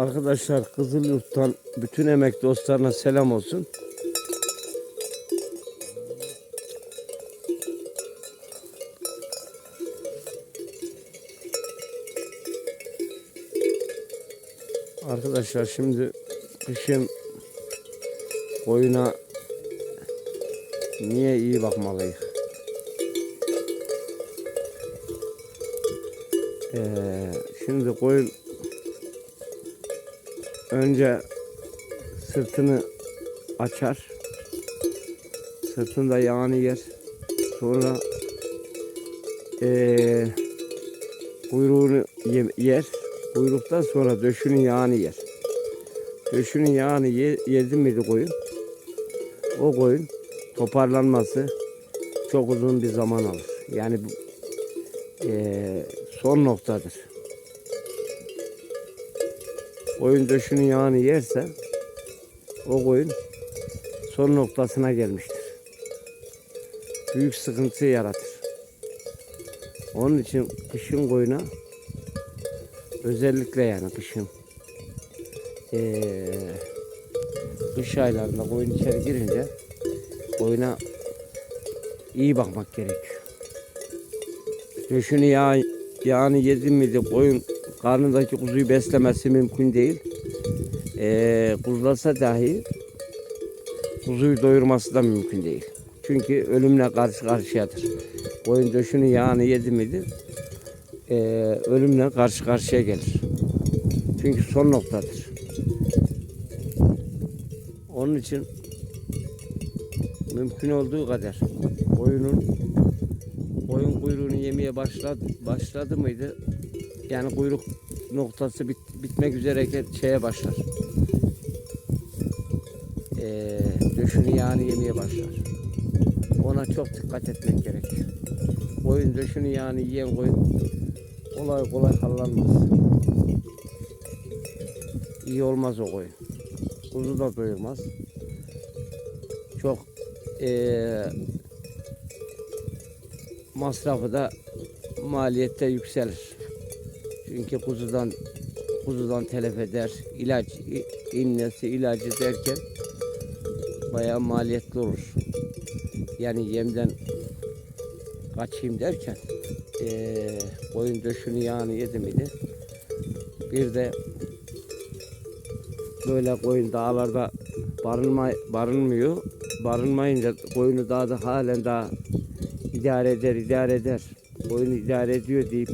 Arkadaşlar Kızılyurt'tan bütün emek dostlarına selam olsun. Arkadaşlar şimdi kışın koyuna niye iyi bakmalıyız? Ee, şimdi koyun önce sırtını açar. Sırtında yağını yer. Sonra ee, kuyruğunu ye- yer. Kuyruktan sonra döşünün yağını yer. Döşünün yağını ye, yedi miydi koyun? O koyun toparlanması çok uzun bir zaman alır. Yani ee, son noktadır. Koyun döşünün yağını yerse o koyun son noktasına gelmiştir. Büyük sıkıntı yaratır. Onun için kışın koyuna özellikle yani kışın eee kış aylarında koyun içeri girince koyuna iyi bakmak gerekiyor. Döşünü yağ, yağını yedin miydi koyun karnındaki kuzuyu beslemesi mümkün değil. Ee, kuzlasa dahi kuzuyu doyurması da mümkün değil. Çünkü ölümle karşı karşıyadır. Koyun döşünü yağını yedi miydi ee, ölümle karşı karşıya gelir. Çünkü son noktadır. Onun için mümkün olduğu kadar koyunun koyun kuyruğunu yemeye başladı başladı mıydı? Yani kuyruk noktası bit, bitmek üzereyken şeye başlar. Ee, döşünü yağını yemeye başlar. Ona çok dikkat etmek gerekiyor. Koyun döşünü yağını yiyen koyun kolay kolay hallanmaz. İyi olmaz o koyun. Kuzu da doyurmaz. Çok ee, masrafı da maliyette yükselir. Çünkü kuzudan kuzudan telef eder, ilaç, innesi, ilacı derken bayağı maliyetli olur. Yani yemden kaçayım derken eee koyun döşünü yağını yedi miydi? Bir de böyle koyun dağlarda barınma, barınmıyor. Barınmayınca koyunu daha da halen daha idare eder, idare eder. Koyunu idare ediyor deyip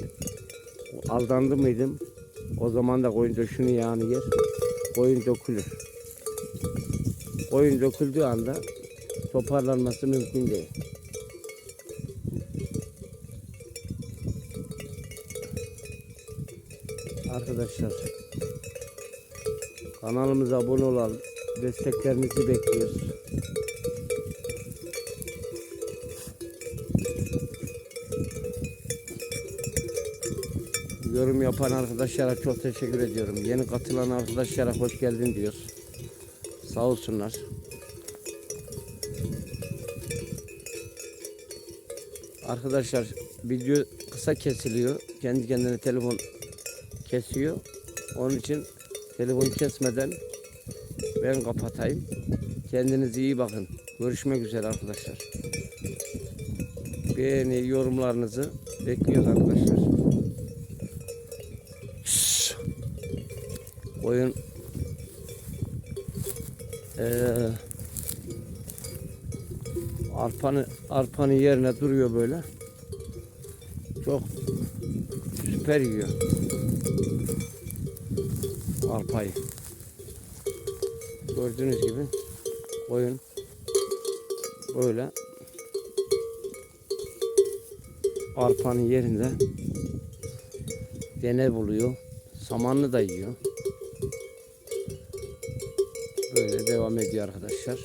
aldandı mıydım? O zaman da koyun döşünü yağını yer. Koyun dökülür. Koyun döküldüğü anda toparlanması mümkün değil. Arkadaşlar kanalımıza abone olalım. Desteklerinizi bekliyoruz. Yorum yapan arkadaşlara çok teşekkür ediyorum. Yeni katılan arkadaşlara hoş geldin diyoruz. Sağ olsunlar. Arkadaşlar video kısa kesiliyor. Kendi kendine telefon kesiyor. Onun için telefonu kesmeden ben kapatayım. Kendinize iyi bakın. Görüşmek üzere arkadaşlar. Beğeni, yorumlarınızı bekliyoruz arkadaşlar. Koyun eee arpanı arpanın yerine duruyor böyle. Çok süper yiyor. Arpayı. Gördüğünüz gibi koyun böyle arpanın yerinde dene buluyor. Samanlı da yiyor. Böyle devam ediyor arkadaşlar.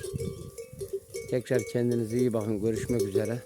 Tekrar kendinize iyi bakın. Görüşmek üzere.